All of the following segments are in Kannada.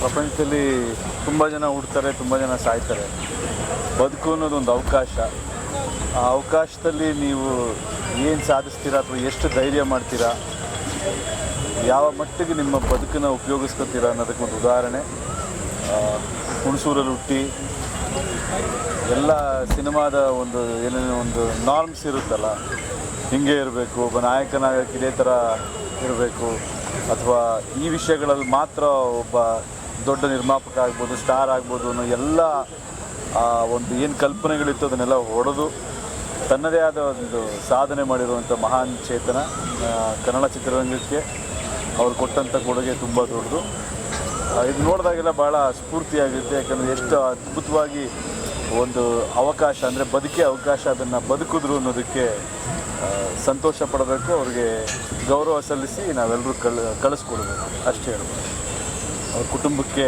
ಪ್ರಪಂಚದಲ್ಲಿ ತುಂಬ ಜನ ಹುಡ್ತಾರೆ, ತುಂಬ ಜನ ಸಾಯ್ತಾರೆ. ಬದುಕು ಅನ್ನೋದು ಒಂದು ಅವಕಾಶ. ಆ ಅವಕಾಶದಲ್ಲಿ ನೀವು ಏನು ಸಾಧಿಸ್ತೀರಾ ಅಥವಾ ಎಷ್ಟು ಧೈರ್ಯ ಮಾಡ್ತೀರಾ? ಯಾವ ಮಟ್ಟಿಗೆ ನಿಮ್ಮ ಬದುಕನ್ನು ಉಪಯೋಗಿಸ್ಕೊತೀರಾ ಅನ್ನೋದಕ್ಕೆ ಒಂದು ಉದಾಹರಣೆ. ಹುಣಸೂರಲ್ಲಿ ಹುಟ್ಟಿ, ಎಲ್ಲ ಸಿನಿಮಾದ ಒಂದು ಏನೇನು ಒಂದು ನಾರ್ಮ್ಸ್ ಇರುತ್ತಲ್ಲ, ಹಿಂಗೆ ಇರಬೇಕು, ಒಬ್ಬ ನಾಯಕನಾಗಕ್ಕೆ ಇದೇ ಥರ ಇರಬೇಕು, ಅಥವಾ ಈ ವಿಷಯಗಳಲ್ಲಿ ಮಾತ್ರ ಒಬ್ಬ ದೊಡ್ಡ ನಿರ್ಮಾಪಕ ಆಗ್ಬೋದು, ಸ್ಟಾರ್ ಆಗ್ಬೋದು ಅನ್ನೋ ಎಲ್ಲ ಒಂದು ಏನು ಕಲ್ಪನೆಗಳಿತ್ತು ಅದನ್ನೆಲ್ಲ ಹೊಡೆದು ತನ್ನದೇ ಆದ ಒಂದು ಸಾಧನೆ ಮಾಡಿರುವಂಥ ಮಹಾನ್ ಚೇತನ ಕನ್ನಡ ಚಿತ್ರರಂಗಕ್ಕೆ ಅವ್ರು ಕೊಟ್ಟಂಥ ಕೊಡುಗೆ ತುಂಬ ದೊಡ್ಡದು. ಇದು ನೋಡಿದಾಗೆಲ್ಲ ಭಾಳ ಸ್ಫೂರ್ತಿಯಾಗುತ್ತೆ, ಯಾಕಂದರೆ ಎಷ್ಟು ಅದ್ಭುತವಾಗಿ ಒಂದು ಅವಕಾಶ, ಅಂದರೆ ಬದುಕಿ ಅವಕಾಶ ಅದನ್ನು ಬದುಕಿದ್ರು ಅನ್ನೋದಕ್ಕೆ ಸಂತೋಷ ಪಡಬೇಕು, ಅವ್ರಿಗೆ ಗೌರವ ಸಲ್ಲಿಸಿ ನಾವೆಲ್ಲರೂ ಕಳ್, ಕಳಿಸ್ಕೊಡ್ಬೇಕು, ಅಷ್ಟೇ ಹೇಳ್ಬೋದು. ಅವ್ರ ಕುಟುಂಬಕ್ಕೆ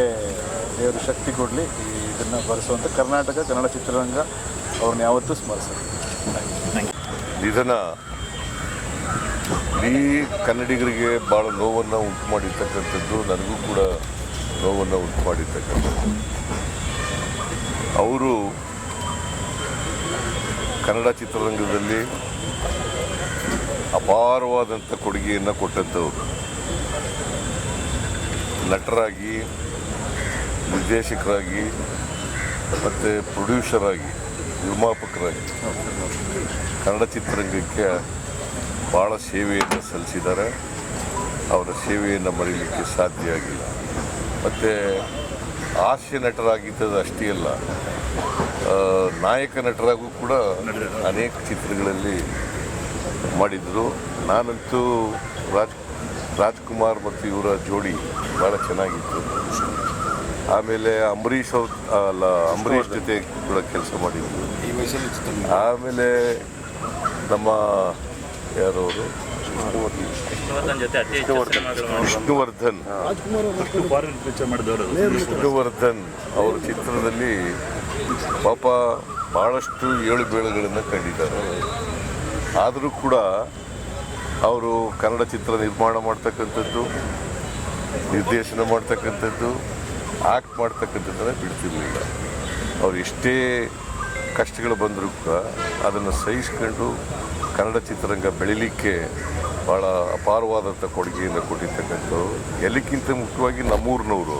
ದೇವರು ಶಕ್ತಿ ಕೊಡಲಿ ಇದನ್ನು ಬರೆಸುವಂಥ ಕರ್ನಾಟಕ ಕನ್ನಡ ಚಿತ್ರರಂಗ ಅವ್ರನ್ನ ಯಾವತ್ತೂ ಸ್ಮರಿಸೋದು ನಿಧನ. ಈ ಕನ್ನಡಿಗರಿಗೆ ಭಾಳ ನೋವನ್ನು ಉಂಟು ಮಾಡಿರ್ತಕ್ಕಂಥದ್ದು ನನಗೂ ಕೂಡ ನೋವನ್ನು ಉಂಟು ಮಾಡಿರ್ತಕ್ಕಂಥದ್ದು. ಅವರು ಕನ್ನಡ ಚಿತ್ರರಂಗದಲ್ಲಿ ಅಪಾರವಾದಂಥ ಕೊಡುಗೆಯನ್ನು ಕೊಟ್ಟಂಥವ್ರು. ನಟರಾಗಿ ನಿರ್ದೇಶಕರಾಗಿ, ಮತ್ತು ಪ್ರೊಡ್ಯೂಸರ್ ಆಗಿ ನಿರ್ಮಾಪಕರಾಗಿ ಕನ್ನಡ ಚಿತ್ರರಂಗಕ್ಕೆ ಭಾಳ ಸೇವೆಯನ್ನು ಸಲ್ಲಿಸಿದ್ದಾರೆ. ಅವರ ಸೇವೆಯನ್ನು ಮರೀಲಿಕ್ಕೆ ಸಾಧ್ಯ ಆಗಿಲ್ಲ. ಮತ್ತು ಹಾಸ್ಯ ನಟರಾಗಿದ್ದದು ಅಷ್ಟೇ ಅಲ್ಲ ನಾಯಕ ನಟರಾಗೂ ಕೂಡ ಅನೇಕ ಚಿತ್ರಗಳಲ್ಲಿ ಮಾಡಿದರು ನಾನಂತೂ ರಾಜ್ ರಾಜ್ಕುಮಾರ್ ಮತ್ತು ಇವರ ಜೋಡಿ ಭಾಳ ಚೆನ್ನಾಗಿತ್ತು. ಆಮೇಲೆ ಅಂಬರೀಷ್ ಅವ್ರ ಅಲ್ಲ ಅಂಬರೀಷ್ ಜೊತೆ ಕೂಡ ಕೆಲಸ ಮಾಡಿದ್ರು ಆಮೇಲೆ ನಮ್ಮ ಯಾರವರು? ವಿಷ್ಣುವರ್ಧನ್. ವಿಷ್ಣುವರ್ಧನ್ ಅವರ ಚಿತ್ರದಲ್ಲಿ ಪಾಪ ಭಾಳಷ್ಟು ಏಳು ಬೇಳೆಗಳನ್ನು ಕಂಡಿದ್ದಾರೆ. ಆದರೂ ಕೂಡ ಅವರು ಕನ್ನಡ ಚಿತ್ರ ನಿರ್ಮಾಣ ಮಾಡ್ತಕ್ಕಂಥದ್ದು, ನಿರ್ದೇಶನ ಮಾಡ್ತಕ್ಕಂಥದ್ದು ಆ್ಯಕ್ಟ್ ಮಾಡ್ತಕ್ಕಂಥದ್ದನ್ನು ಬಿಡ್ತಿರ್ಲಿಲ್ಲ. ಅವ್ರು ಎಷ್ಟೇ ಕಷ್ಟಗಳು ಬಂದರೂ ಕೂಡ ಅದನ್ನು ಸಹಿಸ್ಕೊಂಡು ಕನ್ನಡ ಚಿತ್ರರಂಗ ಬೆಳಿಲಿಕ್ಕೆ ಭಾಳ ಅಪಾರವಾದಂಥ ಕೊಡುಗೆಯನ್ನು ಕೊಟ್ಟಿರ್ತಕ್ಕಂಥವ್ರು. ಎಲ್ಲಕ್ಕಿಂತ ಮುಖ್ಯವಾಗಿ ನಮ್ಮೂರಿನವರು,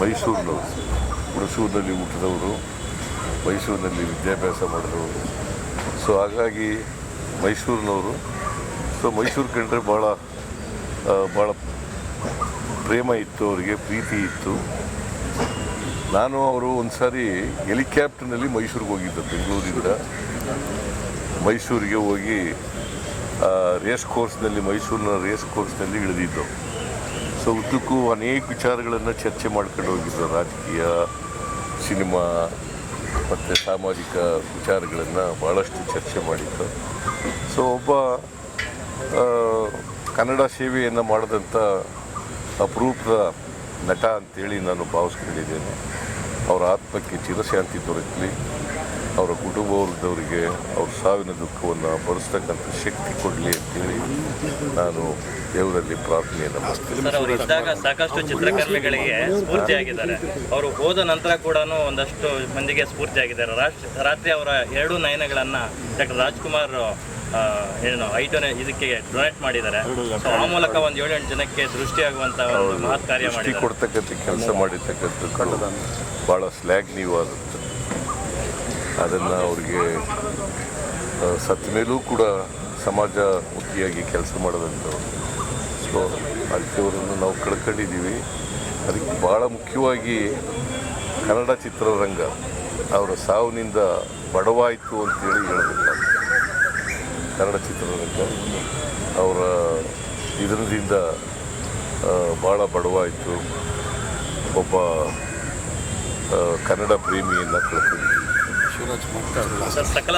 ಮೈಸೂರಿನವರು, ಹುಣಸೂರಿನಲ್ಲಿ ಹುಟ್ಟಿದವರು, ಮೈಸೂರಿನಲ್ಲಿ ವಿದ್ಯಾಭ್ಯಾಸ ಮಾಡಿದವರು. ಸೊ ಹಾಗಾಗಿ ಮೈಸೂರಿನವರು ಸೊ ಮೈಸೂರು ಕಂಡ್ರೆ ಭಾಳ ಭಾಳ ಪ್ರೇಮ ಇತ್ತು, ಅವರಿಗೆ ಪ್ರೀತಿ ಇತ್ತು. ನಾನು ಅವರು ಒಂದು ಸಾರಿ ಹೆಲಿಕ್ಯಾಪ್ಟರ್ನಲ್ಲಿ ಮೈಸೂರಿಗೆ ಹೋಗಿದ್ದೆ, ಬೆಂಗಳೂರಿಂದ. ಮೈಸೂರಿಗೆ ಹೋಗಿ ರೇಸ್ ಕೋರ್ಸ್ನಲ್ಲಿ ಮೈಸೂರಿನ ರೇಸ್ ಕೋರ್ಸ್ನಲ್ಲಿ ಇಳಿದಿದ್ದು. ಸೊ ಉದ್ದಕ್ಕೂ ಅನೇಕ ವಿಚಾರಗಳನ್ನು ಚರ್ಚೆ ಮಾಡ್ಕೊಂಡು ಹೋಗಿದ್ದರು ರಾಜಕೀಯ, ಸಿನಿಮಾ, ಮತ್ತು ಸಾಮಾಜಿಕ ವಿಚಾರಗಳನ್ನು ಭಾಳಷ್ಟು ಚರ್ಚೆ ಮಾಡಿದ್ದು. ಸೊ ಒಬ್ಬ ಕನ್ನಡ ಸೇವೆಯನ್ನು ಮಾಡಿದಂಥ ಅಪರೂಪದ ನಟ ಅಂತೇಳಿ ನಾನು ಭಾವಿಸ್ಕೊಂಡಿದ್ದೇನೆ. ಅವರ ಆತ್ಮಕ್ಕೆ ಚಿರಶಾಂತಿ ದೊರಕಲಿ, ಅವರ ಕುಟುಂಬ ವರ್ಗದವರಿಗೆ ಅವ್ರ ಸಾವಿನ ದುಃಖವನ್ನು ಭರಿಸ್ತಕ್ಕಂಥ ಶಕ್ತಿ ಕೊಡಲಿ ಅಂತೇಳಿ ನಾನು ದೇವರಲ್ಲಿ ಪ್ರಾರ್ಥನೆಯನ್ನು ಮಾಡ್ತೀನಿ. ಸಾಕಷ್ಟು ಚಿತ್ರಕರ್ಮಿಗಳಿಗೆ ಸ್ಫೂರ್ತಿಯಾಗಿದ್ದಾರೆ ಅವರು ಹೋದ ನಂತರ ಕೂಡ ಒಂದಷ್ಟು ಮಂದಿಗೆ ಸ್ಫೂರ್ತಿಯಾಗಿದ್ದಾರೆ ರಾಷ್ಟ್ರ ರಾತ್ರಿ ಅವರ ಎರಡು ನಯನಗಳನ್ನು ಡಾಕ್ಟರ್ ರಾಜ್ಕುಮಾರ್ ಏನು ಐದನೇ ಇದಕ್ಕೆ ಡೊನೇಟ್ ಮಾಡಿದ್ದಾರೆ. ಸೊ ಆ ಮೂಲಕ ಒಂದು ಏಳೆಂಟು ಜನಕ್ಕೆ ದೃಷ್ಟಿಯಾಗುವಂತ ಒಂದು ಮಹತ್ ಕಾರ್ಯ ಮಾಡಿ ಕೆಲಸ ಕೊಡ್ತಕ್ಕಂಥ ಕೆಲಸ ಮಾಡಿರ್ತಕ್ಕಂಥದ್ದು ಭಾಳ ಆಗುತ್ತೆ. ಅದನ್ನು ಅವ್ರಿಗೆ ಸತ್ ಸತ್ತ ಮೇಲೂ ಕೂಡ ಸಮಾಜ ಮುಖಿಯಾಗಿ ಕೆಲಸ ಮಾಡೋದಂಥವ್ರು ಸೊ ಅಂಥವರನ್ನು ನಾವು ಕಳ್ಕೊಂಡಿದ್ದೀವಿ. ಅದಕ್ಕೆ ಭಾಳ ಮುಖ್ಯವಾಗಿ ಕನ್ನಡ ಚಿತ್ರರಂಗ ಅವರ ಸಾವಿನಿಂದ ಬಡವಾಯಿತು ಅಂತೇಳಿ ಹೇಳಬೇಕಾಗ್ತದೆ. ಕನ್ನಡ ಚಿತ್ರರಂಗ ಅವರ ಇದರಿಂದ ಭಾಳ ಬಡವಾಯಿತು. ಒಬ್ಬ ಕನ್ನಡ ಪ್ರೇಮಿಯನ್ನು ಕಳ್ಕೊಂಡಿದ್ದೀವಿ ಸರ್ ಸಕಲ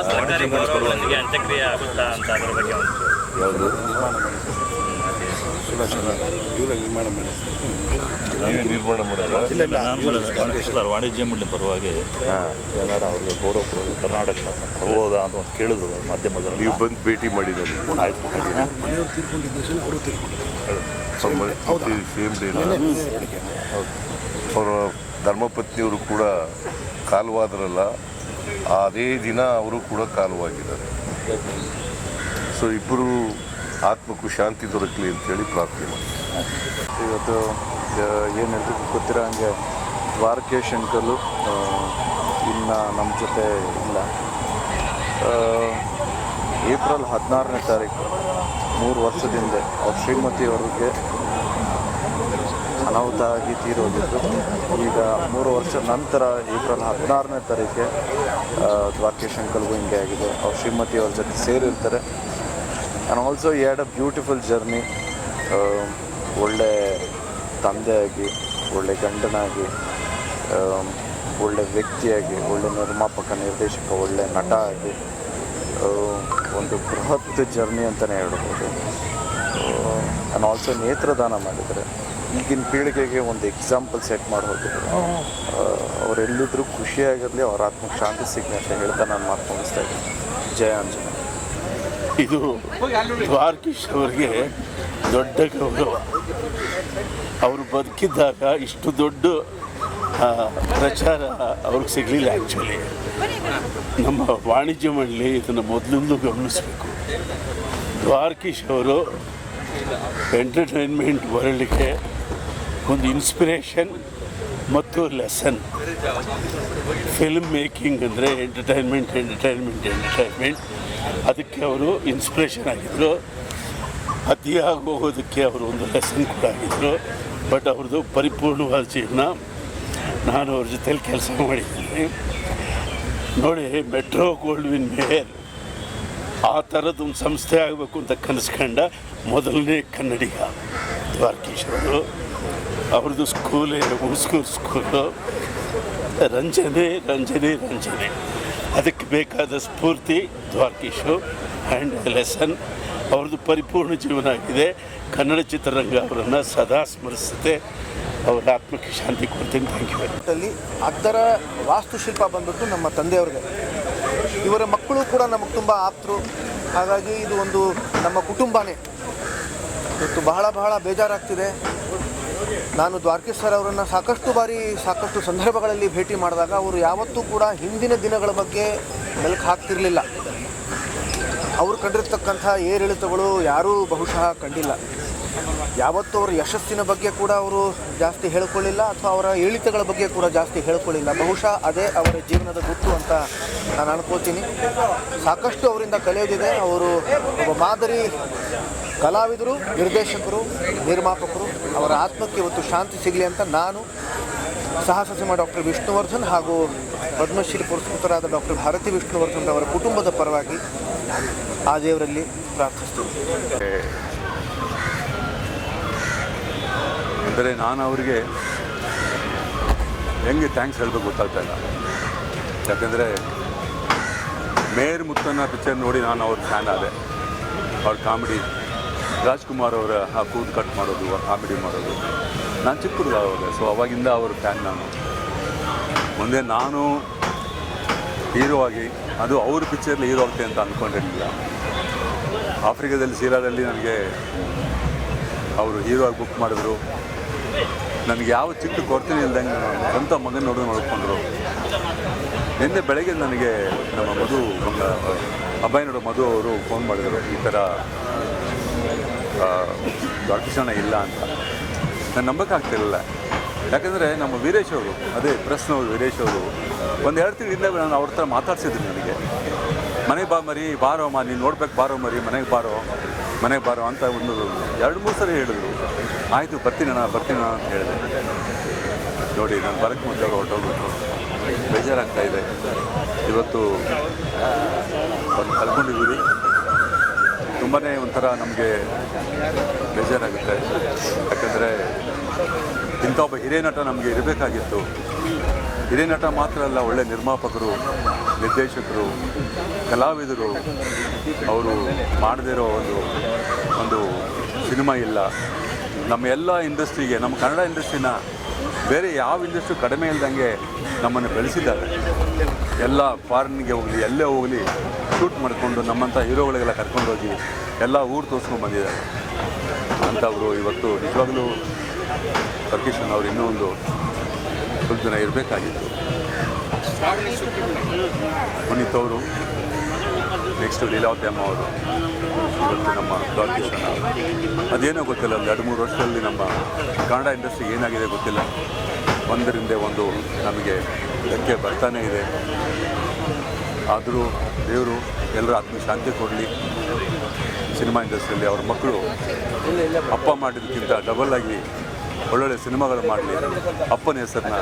ನಿರ್ಮಾಣ ಸರ್ ವಾಣಿಜ್ಯ ಮಂಡಳಿ ಪರವಾಗಿ ಏನಾರ ಅವ್ರಿಗೆ ಗೌರವ ಕೊಡೋದು ಕರ್ನಾಟಕ ಬರ್ಬೋದಾ ಅಂತ ಒಂದು ಕೇಳಿದ್ರು ಮಾಧ್ಯಮದಲ್ಲಿ. ನೀವು ಬಂದು ಭೇಟಿ ಮಾಡಿದಲ್ಲಿ ಆಯ್ತು ಸೇಮ್ ಡೇ ಅವರ ಧರ್ಮಪತ್ನಿಯವರು ಕೂಡ ಕಾಲುವಾದ್ರಲ್ಲ ಅದೇ ದಿನ ಅವರು ಕೂಡ ಕಾಲುವಾಗಿದ್ದಾರೆ. ಸೊ ಇಬ್ಬರು ಆತ್ಮಕ್ಕೂ ಶಾಂತಿ ದೊರಕಲಿ ಅಂತೇಳಿ ಪ್ರಾರ್ಥನೆ ಮಾಡಿ ಇವತ್ತು ಏನು ಗೊತ್ತಿರೋ ಹಂಗೆ ದ್ವಾರಕೇಶ್ ಶಂಕಲು ಇನ್ನು ನಮ್ಮ ಜೊತೆ ಇಲ್ಲ. ಏಪ್ರಿಲ್ ಹದಿನಾರನೇ ತಾರೀಕು, ಮೂರು ವರ್ಷದಿಂದ ಅವ್ರ ಶ್ರೀಮತಿಯವರಿಗೆ ಅನಾಹುತ ಆಗಿ ತೀರೋಗಿದ್ದು ಈಗ ಮೂರು ವರ್ಷ ನಂತರ ಏಪ್ರಿಲ್ ಹದಿನಾರನೇ ತಾರೀಕೆ ದ್ವಾರಕೇಶ್ ಅಂಕಲ್ಗೂ ಹಿಂಗೆ ಆಗಿದೆ. ಅವ್ರ ಶ್ರೀಮತಿಯವ್ರ ಜೊತೆ ಸೇರಿರ್ತಾರೆ. And also he had a beautiful journey ಒಳ್ಳೆ ತಂದೆಯಾಗಿ ಒಳ್ಳೆ ಗಂಡನಾಗಿ ಆಮ್, ಒಳ್ಳೆ ವ್ಯಕ್ತಿಯಾಗಿ ಒಳ್ಳೆ ನಿರ್ಮಾಪಕ ನಿರ್ದೇಶಕ ಒಳ್ಳೆ ನಟ ಆಗಿ ಆ, ಒಂದು ಬೃಹತ್ ಜರ್ನಿ ಅಂತಲೇ ಹೇಳ್ಬೋದು. ಆ್ಯಂಡ್ ಆಲ್ಸೋ ನೇತ್ರದಾನ ಮಾಡಿದರೆ ಈಗಿನ ಪೀಳಿಗೆಗೆ ಒಂದು ಎಕ್ಸಾಂಪಲ್ ಸೆಟ್ ಮಾಡಿ ಹೋಗಿದ್ರು ಅವರೆಲ್ಲಿದ್ದರೂ ಖುಷಿಯಾಗಿರಲಿ ಅವರ ಆತ್ಮಕ್ಕೆ ಶಾಂತಿ ಸಿಗಲಿ ಅಂತ ಹೇಳ್ತಾ ನಾನು ಮಾತು ಮುಗಿಸ್ತಾ ಇದ್ದೀನಿ. ಜಯ ಆಂಜನೇಯ. ಇದು ದ್ವಾರಕೀಶ್ ಅವರಿಗೆ ದೊಡ್ಡ ಗೌರವ. ಅವರು ಬದುಕಿದ್ದಾಗ ಇಷ್ಟು ದೊಡ್ಡ ಪ್ರಚಾರ ಅವ್ರಿಗೆ ಸಿಗಲಿಲ್ಲ ಆ್ಯಕ್ಚುಲಿ ನಮ್ಮ ವಾಣಿಜ್ಯ ಮಂಡಳಿ ಇದನ್ನು ಮೊದಲಿಂದ ಗಮನಿಸಬೇಕು. ದ್ವಾರಕೀಶ್ ಅವರು ಎಂಟರ್ಟೈನ್ಮೆಂಟ್ ಬರಲಿಕ್ಕೆ ಒಂದು ಇನ್ಸ್ಪಿರೇಷನ್ ಮತ್ತು ಲೆಸನ್ ಫಿಲ್ಮ್ ಮೇಕಿಂಗ್ ಅಂದರೆ ಎಂಟರ್ಟೈನ್ಮೆಂಟ್ ಎಂಟರ್ಟೈನ್ಮೆಂಟ್ ಎಂಟರ್ಟೈನ್ಮೆಂಟ್ ಅದಕ್ಕೆ ಅವರು ಇನ್ಸ್ಪಿರೇಷನ್ ಆಗಿದ್ದರು ಅತಿಯಾಗಿ ಹೋಗೋದಕ್ಕೆ ಅವರು ಒಂದು ಲೆಸನ್ ಕೂಡ ಆಗಿದ್ದರು ಬಟ್ ಅವ್ರದ್ದು ಪರಿಪೂರ್ಣವಾದ ಜೀವನ ನಾನು ಅವ್ರ ಜೊತೇಲಿ ಕೆಲಸ ಮಾಡಿದ್ದೀನಿ. ನೋಡಿ ಮೆಟ್ರೋ ಗೋಲ್ಡ್ ವಿನ್ ಆ ಥರದ್ದು ಒಂದು ಸಂಸ್ಥೆ ಆಗಬೇಕು ಅಂತ ಕನಸ್ಕೊಂಡ ಮೊದಲನೇ ಕನ್ನಡಿಗ ದ್ವಾರಕೀಶ್ ಅವರು. ಅವ್ರದ್ದು ಸ್ಕೂಲೇ ಹುಡ್ಸ್ಕೂರ್ ಸ್ಕೂಲು ರಂಜನೆ ರಂಜನೆ ರಂಜನೆ. ಅದಕ್ಕೆ ಬೇಕಾದ ಸ್ಫೂರ್ತಿ, ದ್ವಾರಕೀಶು ಆ್ಯಂಡ್ ಲೆಸನ್ ಅವ್ರದ್ದು ಪರಿಪೂರ್ಣ ಜೀವನ ಆಗಿದೆ. ಕನ್ನಡ ಚಿತ್ರರಂಗ ಅವರನ್ನು ಸದಾ ಸ್ಮರಿಸುತ್ತೆ. ಅವರ ಆತ್ಮಕ್ಕೆ ಶಾಂತಿ ಕೊಡ್ತೀನಿ. ಥ್ಯಾಂಕ್ ಯು ಅಲ್ಲಿ ಅದರ ವಾಸ್ತುಶಿಲ್ಪ ಬಂದ್ಬಿಟ್ಟು ನಮ್ಮ ತಂದೆಯವ್ರಿಗೆ. ಇವರ ಮಕ್ಕಳು ಕೂಡ ನಮಗೆ ತುಂಬ ಆಪ್ತರು. ಹಾಗಾಗಿ ಇದು ಒಂದು ನಮ್ಮ ಕುಟುಂಬನೇ. ಇವತ್ತು ಬಹಳ ಬಹಳ ಬೇಜಾರಾಗ್ತಿದೆ. ನಾನು ದ್ವಾರಕೀಶ್ ಸರ್ ಅವರನ್ನು ಸಾಕಷ್ಟು ಬಾರಿ, ಸಾಕಷ್ಟು ಸಂದರ್ಭಗಳಲ್ಲಿ ಭೇಟಿ ಮಾಡಿದಾಗ ಅವರು ಯಾವತ್ತೂ ಕೂಡ ಹಿಂದಿನ ದಿನಗಳ ಬಗ್ಗೆ ಮೆಲುಕು ಹಾಕ್ತಿರಲಿಲ್ಲ. ಅವರು ಕಂಡಿರ್ತಕ್ಕಂಥ ಏರಿಳಿತಗಳು ಯಾರೂ ಬಹುಶಃ ಕಂಡಿಲ್ಲ. ಯಾವತ್ತೂ ಅವರ ಯಶಸ್ಸಿನ ಬಗ್ಗೆ ಕೂಡ ಅವರು ಜಾಸ್ತಿ ಹೇಳ್ಕೊಳ್ಳಿಲ್ಲ ಅಥವಾ ಅವರ ಏಳಿತಗಳ ಬಗ್ಗೆ ಕೂಡ ಜಾಸ್ತಿ ಹೇಳ್ಕೊಳ್ಳಿಲ್ಲ. ಬಹುಶಃ ಅದೇ ಅವರ ಜೀವನದ ಗುಟ್ಟು ಅಂತ ನಾನು ಅನ್ಕೋತೀನಿ. ಸಾಕಷ್ಟು ಅವರಿಂದ ಕಲಿಯೋದಿದೆ ಅವರು ಒಬ್ಬ ಮಾದರಿ ಕಲಾವಿದರು, ನಿರ್ದೇಶಕರು, ನಿರ್ಮಾಪಕರು ಅವರ ಆತ್ಮಕ್ಕೆ ಇವತ್ತು ಶಾಂತಿ ಸಿಗಲಿ ಅಂತ ನಾನು ಸಾಹಸ ಡಾಕ್ಟರ್ ವಿಷ್ಣುವರ್ಧನ್ ಹಾಗೂ ಪದ್ಮಶ್ರೀ ಪುರಸ್ಕೃತರಾದ ಡಾಕ್ಟರ್ ಭಾರತಿ ವಿಷ್ಣುವರ್ಧನ್ ಅವರ ಕುಟುಂಬದ ಪರವಾಗಿ ಆ ದೇವರಲ್ಲಿ ಪ್ರಾರ್ಥಿಸ್ತೀನಿ. ಅಂದರೆ ನಾನು ಅವರಿಗೆ ಹೆಂಗೆ ಥ್ಯಾಂಕ್ಸ್ ಹೇಳಬೇಕು ಗೊತ್ತಾಗ್ತಾ ಇಲ್ಲ. ಯಾಕಂದರೆ ಮೇರ್ ಮುತ್ತನ್ನ ಪಿಕ್ಚರ್ ನೋಡಿ ನಾನು ಅವ್ರ ಫ್ಯಾನ್ ಆದೆ. ಅವ್ರ ಕಾಮಿಡಿ ರಾಜ್ಕುಮಾರ್ ಅವರ ಆ ಕೂದ್ ಕಟ್ ಮಾಡೋದು ಕಾಮಿಡಿ ಮಾಡೋದು, ನಾನು ಚಿಕ್ಕದು ಅವಾಗ ಸೊ ಅವಾಗಿಂದ ಅವ್ರ ಫ್ಯಾನ್ ನಾನು. ಮುಂದೆ ನಾನು ಹೀರೋ ಆಗಿ, ಅದು ಅವ್ರ ಪಿಕ್ಚರ್ಲಿ ಹೀರೋ ಆಗ್ತೀನಿ ಅಂತ ಅಂದ್ಕೊಂಡಿರಲಿಲ್ಲ ಆಫ್ರಿಕಾದಲ್ಲಿ ಸೀರಾದಲ್ಲಿ ನನಗೆ ಅವರು ಹೀರೋ ಆಗಿ ಬುಕ್ ಮಾಡಿದ್ರು. ನನಗೆ ಯಾವ ಚಿಕ್ಕ ಕೊರತೆ ಇಲ್ದಂಗೆ ಸ್ವಂತ ಮಗನ ನೋಡು ನೋಡ್ಕೊಂಡ್ರು. ನಿನ್ನೆ ಬೆಳಗ್ಗೆ ನನಗೆ ನಮ್ಮ ಮಧು ಅಬ್ಬಾಯಿ ನೋಡೋ ಮಧು ಅವರು ಫೋನ್ ಮಾಡಿದರು ಈ ಥರ ದ್ವಾರಕೃಷ್ಣ ಇಲ್ಲ ಅಂತ. ನಾನು ನಂಬಕ್ಕಾಗ್ತಿರಲಿಲ್ಲ ಯಾಕಂದರೆ ನಮ್ಮ ವೀರೇಶ್ ಅವರು, ಅದೇ ಪ್ರೆಸ್ನವರು ವೀರೇಶ್ ಅವರು, ಒಂದು ಎರಡು ತಿಂಗಳಿಂದ ನಾನು ಅವ್ರ ಹತ್ರ ಮಾತಾಡ್ಸಿದ್ರು ನನಗೆ. ಮನೆಗೆ ಬಾ ಮರಿ, ಬಾರೋ ಮಾ ನೀನು ನೋಡ್ಬೇಕು ಬಾರೋ ಮರಿ, ಮನೆಗೆ ಬಾರೋ ಮನೆಗೆ ಬಾರೋ ಅಂತ ಒಂದು ಎರಡು ಮೂರು ಸರಿ ಹೇಳಿದ್ರು. ಆಯಿತು, ಬರ್ತೀನಿ ಬರ್ತೀನ ಅಂತ ಹೇಳಿದೆ. ನೋಡಿ, ನಾನು ಬರಕ್ಕೆ ಮುಂದೆ ಹೊರಟೋಗ್ಬಿಟ್ಟು ಬೇಜಾರಾಗ್ತಾ ಇದೆ. ಇವತ್ತು ಒಂದು ಕಳ್ಕೊಂಡಿದ್ದೀವಿ ತುಂಬಾ ಒಂಥರ ನಮಗೆ ಬೇಜಾರಾಗುತ್ತೆ. ಯಾಕಂದರೆ ಇಂಥ ಒಬ್ಬ ಹಿರಿಯ ನಟ ನಮಗೆ ಇರಬೇಕಾಗಿತ್ತು. ಹಿರಿಯ ನಟ ಮಾತ್ರ ಅಲ್ಲ, ಒಳ್ಳೆ ನಿರ್ಮಾಪಕರು, ನಿರ್ದೇಶಕರು, ಕಲಾವಿದರು, ಅವರು ಮಾಡದಿರೋ ಒಂದು ಒಂದು ಸಿನಿಮಾ ಇಲ್ಲ. ನಮ್ಮ ಎಲ್ಲ ಇಂಡಸ್ಟ್ರಿಗೆ, ನಮ್ಮ ಕನ್ನಡ ಇಂಡಸ್ಟ್ರಿನ ಬೇರೆ ಯಾವ ಇಂಡಸ್ಟ್ರಿ ಕಡಿಮೆ ಇಲ್ದಂಗೆ ನಮ್ಮನ್ನು ಬೆಳೆಸಿದ್ದಾರೆ. ಎಲ್ಲ ಫಾರಿನ್ಗೆ ಹೋಗಲಿ ಎಲ್ಲೇ ಹೋಗಲಿ ಶೂಟ್ ಮಾಡಿಕೊಂಡು ನಮ್ಮಂಥ ಹೀರೋಗಳಿಗೆಲ್ಲ ಕರ್ಕೊಂಡೋಗಿ ಎಲ್ಲ ಊರು ತೋರಿಸ್ಕೊಂಡು ಬಂದಿದ್ದಾರೆ. ಅಂಥವರು ಇವತ್ತು ನಿಜವಾಗಲೂ ಪ್ರಕೀಶನ್ ಅವರು ಇನ್ನೂ ಒಂದು ಸ್ವಲ್ಪ ದಿನ ಇರಬೇಕಾಗಿತ್ತು. ಪುನೀತ್ ಅವರು ನೆಕ್ಸ್ಟ್ ಲೀಲಾವತಿ ಅಮ್ಮ ಅವರು ಇವತ್ತು ನಮ್ಮ ಅವರು ಅದೇನೋ ಗೊತ್ತಿಲ್ಲ, ಒಂದು ಎರಡು, ಮೂರು ವರ್ಷದಲ್ಲಿ ನಮ್ಮ ಕನ್ನಡ ಇಂಡಸ್ಟ್ರಿ ಏನಾಗಿದೆ ಗೊತ್ತಿಲ್ಲ. ಒಂದರಿಂದ ಒಂದು ನಮಗೆ ಧಕ್ಕೆ ಬರ್ತಾನೇ ಇದೆ. ಆದರೂ ದೇವರು ಎಲ್ಲರ ಆತ್ಮ ಶಾಂತಿ ಕೊಡಲಿ. ಸಿನಿಮಾ ಇಂಡಸ್ಟ್ರಿಯಲ್ಲಿ ಅವ್ರ ಮಕ್ಕಳು ಅಪ್ಪ ಮಾಡಿದ್ದಕ್ಕಿಂತ ಡಬಲ್ ಆಗಿ ಒಳ್ಳೊಳ್ಳೆ ಸಿನಿಮಾಗಳು ಮಾಡಲಿ. ಅಪ್ಪನ ಹೆಸರನ್ನ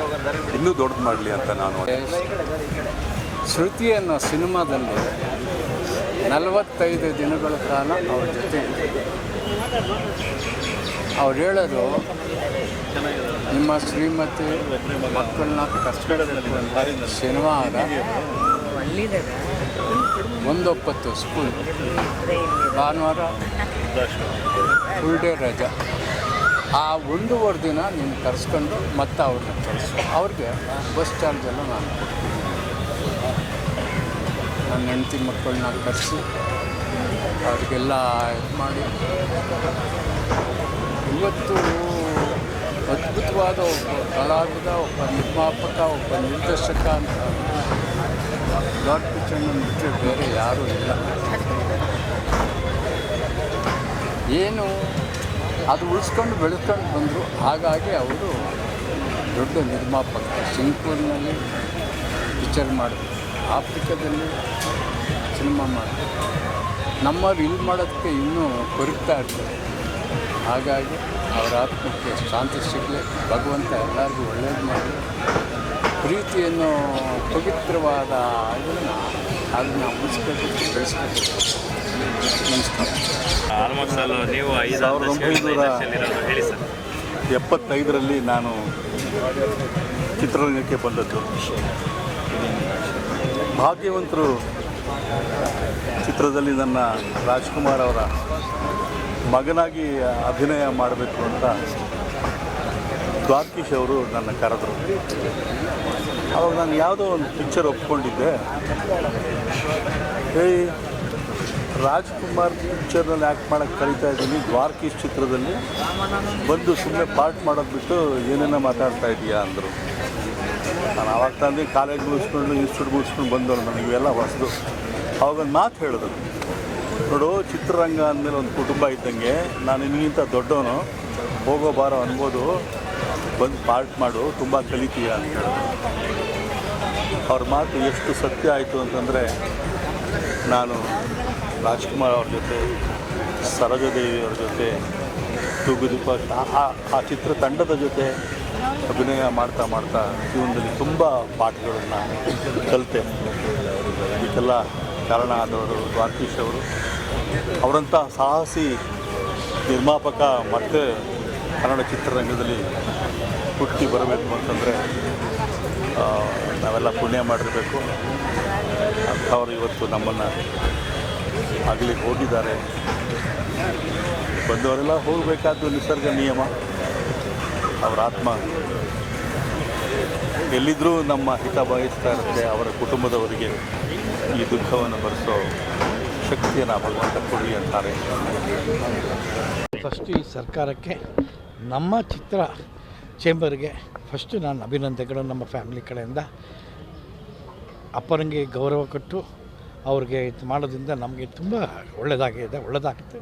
ಇನ್ನೂ ದೊಡ್ಡದು ಮಾಡಲಿ ಅಂತ ನಾನು ಶ್ರುತಿ ಅನ್ನೋ ಸಿನಿಮಾದಲ್ಲಿ ನಲವತ್ತೈದು ದಿನಗಳ ಕಾಲ ಅವ್ರ ಜೊತೆ. ಅವ್ರು ಹೇಳೋದು, ನಿಮ್ಮ ಶ್ರೀಮತಿ ಮಕ್ಕಳನ್ನ ಕಷ್ಟ ಶನಿವಾರ. ಒಂದೊಪ್ಪತ್ತು ಸ್ಕೂಲ್ ಭಾನುವಾರ ಫುಲ್ ಡೇ ರಜಾ. ಆ ಒಂದೂವರೆ ದಿನ ನೀನು ಕರ್ಸ್ಕೊಂಡು ಮತ್ತೆ ಅವ್ರನ್ನ ಕಳಿಸು ಅವ್ರಿಗೆ ಬಸ್ ಚಾರ್ಜೆಲ್ಲ ನಾನು ನನ್ನ ಹೆಂಡತಿ ಮಕ್ಕಳನ್ನ ಕರೆಸಿ ಅವ್ರಿಗೆಲ್ಲ ಇದು ಮಾಡಿ. ಇವತ್ತು ಅದ್ಭುತವಾದ ಒಬ್ಬ ಕಲಾವಿದ, ಒಬ್ಬ ನಿರ್ಮಾಪಕ, ಒಬ್ಬ ನಿರ್ದೇಶಕ ಅಂತ ದೊಡ್ಡ ಪಿಕ್ಚರ್ನ ಬಿಟ್ಟರೆ ಬೇರೆ ಯಾರೂ ಇಲ್ಲ. ಏನು, ಅದು ಉಳಿಸ್ಕೊಂಡು ಬೆಳೆಸ್ಕೊಂಡು ಬಂದರು. ಹಾಗಾಗಿ ಅವರು ದೊಡ್ಡ ನಿರ್ಮಾಪಕ. ಸಿಂಗ್ಪೂರ್ನಲ್ಲಿ ಪಿಕ್ಚರ್ ಮಾಡಿದ್ರು. ಆಫ್ರಿಕಾದಲ್ಲಿ ಸಿನಿಮಾ ಮಾಡಿ ನಮ್ಮವ್ರು ಇಲ್ಲಿ ಮಾಡೋದಕ್ಕೆ ಇನ್ನೂ ಕೊರಗ್ತಾ ಇರ್ತಾರೆ. ಹಾಗಾಗಿ ಅವರ ಆತ್ಮಕ್ಕೆ ಶಾಂತಿ ಸಿಗಲಿ ಭಗವಂತ ಎಲ್ಲರಿಗೂ ಒಳ್ಳೇದು ಮಾಡಿ. ಪ್ರೀತಿಯನ್ನು ಪವಿತ್ರವಾದ ಇದನ್ನು ಅದನ್ನು ಉಳಿಸ್ಬೇಕು ಬೆಳೆಸ್ಬೇಕು ನಮಸ್ಕಾರ. ಆಲ್ಮೋಸ್ಟ್ ಅಲ್ಲ ನೀವು ಸಾವಿರದ ಒಂಬೈನೂರ ಎಪ್ಪತ್ತೈದರಲ್ಲಿ ನಾನು ಚಿತ್ರರಂಗಕ್ಕೆ ಬಂದದ್ದು. ಭಾಗ್ಯವಂತರು ಚಿತ್ರದಲ್ಲಿ ನನ್ನ ರಾಜ್ಕುಮಾರ್ ಅವರ ಮಗನಾಗಿ ಅಭಿನಯ ಮಾಡಬೇಕು ಅಂತ ದ್ವಾರ್ಕೀಶ್ ಅವರು ನನ್ನ ಕರೆದರು. ಅವಾಗ ನಾನು ಯಾವುದೋ ಒಂದು ಪಿಕ್ಚರ್ ಒಪ್ಕೊಂಡಿದ್ದೆ. ಏಯ್, ರಾಜ್ಕುಮಾರ್ ಪಿಕ್ಚರ್ನಲ್ಲಿ ಆ್ಯಕ್ಟ್ ಮಾಡೋಕ್ಕೆ ಕರಿತಾ ಇದ್ದೀನಿ, ದ್ವಾರ್ಕೀಶ್ ಚಿತ್ರದಲ್ಲಿ. ಬಂದು ಸುಮ್ಮನೆ ಪಾರ್ಟ್ ಮಾಡೋದು ಬಿಟ್ಟು ಏನೇನೋ ಮಾತಾಡ್ತಾ ಇದೆಯಾ ಅಂದರು. ನಾನು ಅವಾಗ ತಂದು ಕಾಲೇಜ್ ಮುಗಿಸ್ಕೊಂಡು ಇನ್ಸ್ಟಿಟ್ಯೂಟ್ ಮುಗಿಸ್ಕೊಂಡು ಬಂದವರು ನನಗೆ ಇವೆಲ್ಲ ಹೊಸದು. ಅವಾಗ ಒಂದು ಮಾತು ಹೇಳಿದ್ರು. ನೋಡು, ಚಿತ್ರರಂಗ ಅಂದಮೇಲೆ ಒಂದು ಕುಟುಂಬ ಇದ್ದಂಗೆ ನಾನು ನಿನಗಿಂತ ದೊಡ್ಡವನು. ಹೋಗೋ ಬಾರೋ ಅನ್ಬೋದು. ಬಂದು ಪಾರ್ಟ್ ಮಾಡು, ತುಂಬ ಕಲಿತೀಯ ಅಂತ ಹೇಳಿದ್ರು. ಅವ್ರ ಮಾತು ಎಷ್ಟು ಸತ್ಯ ಆಯಿತು ಅಂತಂದರೆ, ನಾನು ರಾಜ್ಕುಮಾರ್ ಅವ್ರ ಜೊತೆ ಸರೋಜದೇವಿ ಅವ್ರ ಜೊತೆ ತೂಗುದೀಪ ಆ ಚಿತ್ರ ತಂಡದ ಜೊತೆ ಅಭಿನಯ ಮಾಡ್ತಾ ಮಾಡ್ತಾ ಜೀವನದಲ್ಲಿ ತುಂಬ ಪಾಠಗಳನ್ನು ಕಲಿತೆ. ಇದಕ್ಕೆಲ್ಲ ಕಾರಣ ಆದವರು ದ್ವಾರಕೀಶ್ ಅವರು. ಅವರಂಥ ಸಾಹಸಿ ನಿರ್ಮಾಪಕ ಮತ್ತೆ ಕನ್ನಡ ಚಿತ್ರರಂಗದಲ್ಲಿ ಹುಟ್ಟಿ ಬರಬೇಕು ಅಂತಂದರೆ ನಾವೆಲ್ಲ ಪುಣ್ಯ ಮಾಡಿರಬೇಕು. ಅಂಥವ್ರು ಇವತ್ತು ನಮ್ಮನ್ನು ಆಗಲಿ ಹೋಗಿದ್ದಾರೆ. ಬಂದವರೆಲ್ಲ ಹೋಗಬೇಕಾದ್ದು ನಿಸರ್ಗ ನಿಯಮ. ಅವರ ಆತ್ಮ ಎಲ್ಲಿದ್ದರೂ ನಮ್ಮ ಹಿತ ಬಯಸ್ತಾ ಇರುತ್ತೆ, ಅವರ ಕುಟುಂಬದವರಿಗೆ ಈ ದುಃಖವನ್ನು ಬರೆಸೋ ಶಕ್ತಿಯನ್ನು ಭಗವಂತ ಕೊಡಿ ಅಂತಾರೆ. ಫಸ್ಟ್ ಈ ಸರ್ಕಾರಕ್ಕೆ, ನಮ್ಮ ಚಿತ್ರ ಚೇಂಬರ್ಗೆ ಫಸ್ಟು ನಾನು ಅಭಿನಂದನೆಗಳು ನಮ್ಮ ಫ್ಯಾಮಿಲಿ ಕಡೆಯಿಂದ. ಅಪ್ಪನಿಗೆ ಗೌರವ ಕೊಟ್ಟು, ಅವ್ರಿಗೆ ಇದು ಮಾಡೋದ್ರಿಂದ ನಮಗೆ ತುಂಬ ಒಳ್ಳೆಯದಾಗಿದೆ ಒಳ್ಳೆಯದಾಗುತ್ತೆ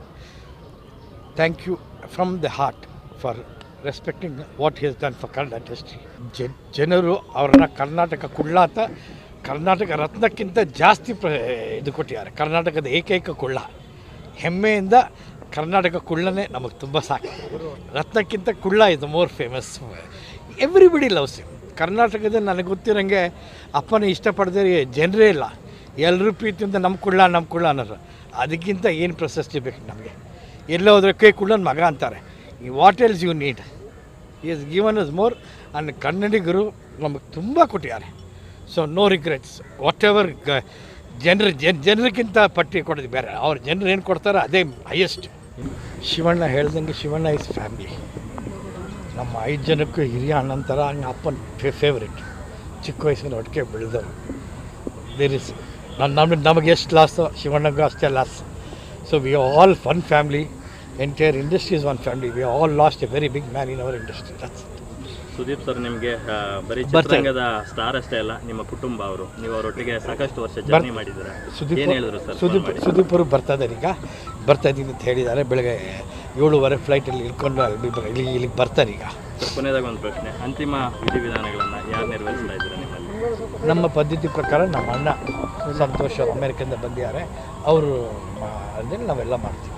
thank you from the heart for respecting what is done for Kannada industry Jan ಜನರು ಅವ್ರನ್ನ ಕರ್ನಾಟಕ ಕುಳ್ಳಾತ, ಕರ್ನಾಟಕ ರತ್ನಕ್ಕಿಂತ ಜಾಸ್ತಿ ಪ್ರ, ಇದು ಕೊಟ್ಟಿದ್ದಾರೆ. ಕರ್ನಾಟಕದ ಏಕೈಕ ಕುಳ್ಳ. ಹೆಮ್ಮೆಯಿಂದ ಕರ್ನಾಟಕ ಕುಳ್ಳನೇ ನಮಗೆ ತುಂಬ ಸಾಕು. ರತ್ನಕ್ಕಿಂತ ಕುಳ್ಳ ಇದು ಮೋರ್ ಫೇಮಸ್ ಎವ್ರಿಬಡಿ ಲವ್ಸ್ ಕರ್ನಾಟಕದ ನನಗೆ ಗೊತ್ತಿರೋಂಗೆ ಅಪ್ಪನ ಇಷ್ಟಪಡದೇ ಜನರೇ ಇಲ್ಲ. ಎಲ್ಲರೂ ಪ್ರೀತಿಯಿಂದ ನಮ್ಮ ಕುಳ್ಳ ನಮ್ಮ ಕುಳ್ಳ ಅನ್ನೋರು. ಅದಕ್ಕಿಂತ ಏನು ಪ್ರಶಸ್ತಿ ಬೇಕು ನಮಗೆ? ಎಲ್ಲೋದ್ರೆ, ಕೈ ಕುಳ್ಳನ ಮಗ ಅಂತಾರೆ. ಈ what else you need is given is more and ಕನ್ನಡಿಗರು ನಮಗೆ ತುಂಬ ಕೊಟ್ಟಿದ್ದಾರೆ. So no regrets whatever ಗ, ಜನರು, ಜನ್, ಜನರಿಗಿಂತ ಪಟ್ಟಿ ಕೊಡೋದು ಬೇರೆ. ಅವ್ರ ಜನರು ಏನು ಕೊಡ್ತಾರೋ ಅದೇ ಹೈಯೆಸ್ಟ್ ಶಿವಣ್ಣ ಹೇಳ್ದಂಗೆ ಶಿವಣ್ಣ ಇಸ್ ಫ್ಯಾಮಿಲಿ ನಮ್ಮ ಐದು ಜನಕ್ಕೂ ಹಿರಿಯ ಅಣ್ಣಂತರ ಹಂಗೆ ಅಪ್ಪನ ಫೇ ಫೇವ್ರೆಟ್ ಚಿಕ್ಕ ವಯಸ್ಸಿನ ಒಟ್ಟಿಗೆ ಬೆಳೆದವರು. ದೇರ್ ಇಸ್ ನನ್ನ ನಮಗೆ ನಮಗೆ ಎಷ್ಟು ಲಾಸ್ ಶಿವಣ್ಣಗೂ ಅಷ್ಟೇ loss so we all fun family Entire industry is one family we all lost a very big man in our industry it. Sudeep sir ನಿಮಗೆ ಬರೀ. ಚಿತ್ರರಂಗದ ಸ್ಟಾರ್ ಅಷ್ಟೇ ಅಲ್ಲ ನಿಮ್ಮ ಕುಟುಂಬ ಅವರು ನೀವು ಅವರೊಟ್ಟಿಗೆ ಸಾಕಷ್ಟು ವರ್ಷ ಜರ್ನಿ ಮಾಡಿದ್ದೀರಾ? ಸುದೀಪ್ ಏನು ಹೇಳಿದ್ರು ಸರ್ ಸುದೀಪ್ ಸುದೀಪ್ ಅವರು ಬರ್ತಾ ಇದ್ದಾರೆ ಈಗ. ಬರ್ತಾ ಇದ್ದೀನಿ ಅಂತ ಹೇಳಿದ್ದಾರೆ. ಬೆಳಗ್ಗೆ ಏಳುವರೆ ಫ್ಲೈಟಲ್ಲಿ ಇಳ್ಕೊಂಡು ಅಲ್ಲಿ ಇಲ್ಲಿ ಇಲ್ಲಿ ಇಲ್ಲಿಗೆ ಬರ್ತಾರೆ ಈಗ. ಕೊನೆಯದಾಗ ಒಂದು ಪ್ರಶ್ನೆ. ಅಂತಿಮ ವಿಧಿವಿಧಾನಗಳನ್ನು ಯಾರು ನಿರ್ವಹಿಸ್ತಾ ಇದ್ದಾರೆ ನಿಮ್ಮಲ್ಲಿ? ನಮ್ಮ ಪದ್ಧತಿ ಪ್ರಕಾರ ನಮ್ಮ ಅಣ್ಣ ಸಂತೋಷ ಅಮೇರಿಕದಿಂದ ಬಂದಿದ್ದಾರೆ. ಅವರು ಅದನ್ನು ನಾವೆಲ್ಲ ಮಾಡ್ತೀವಿ.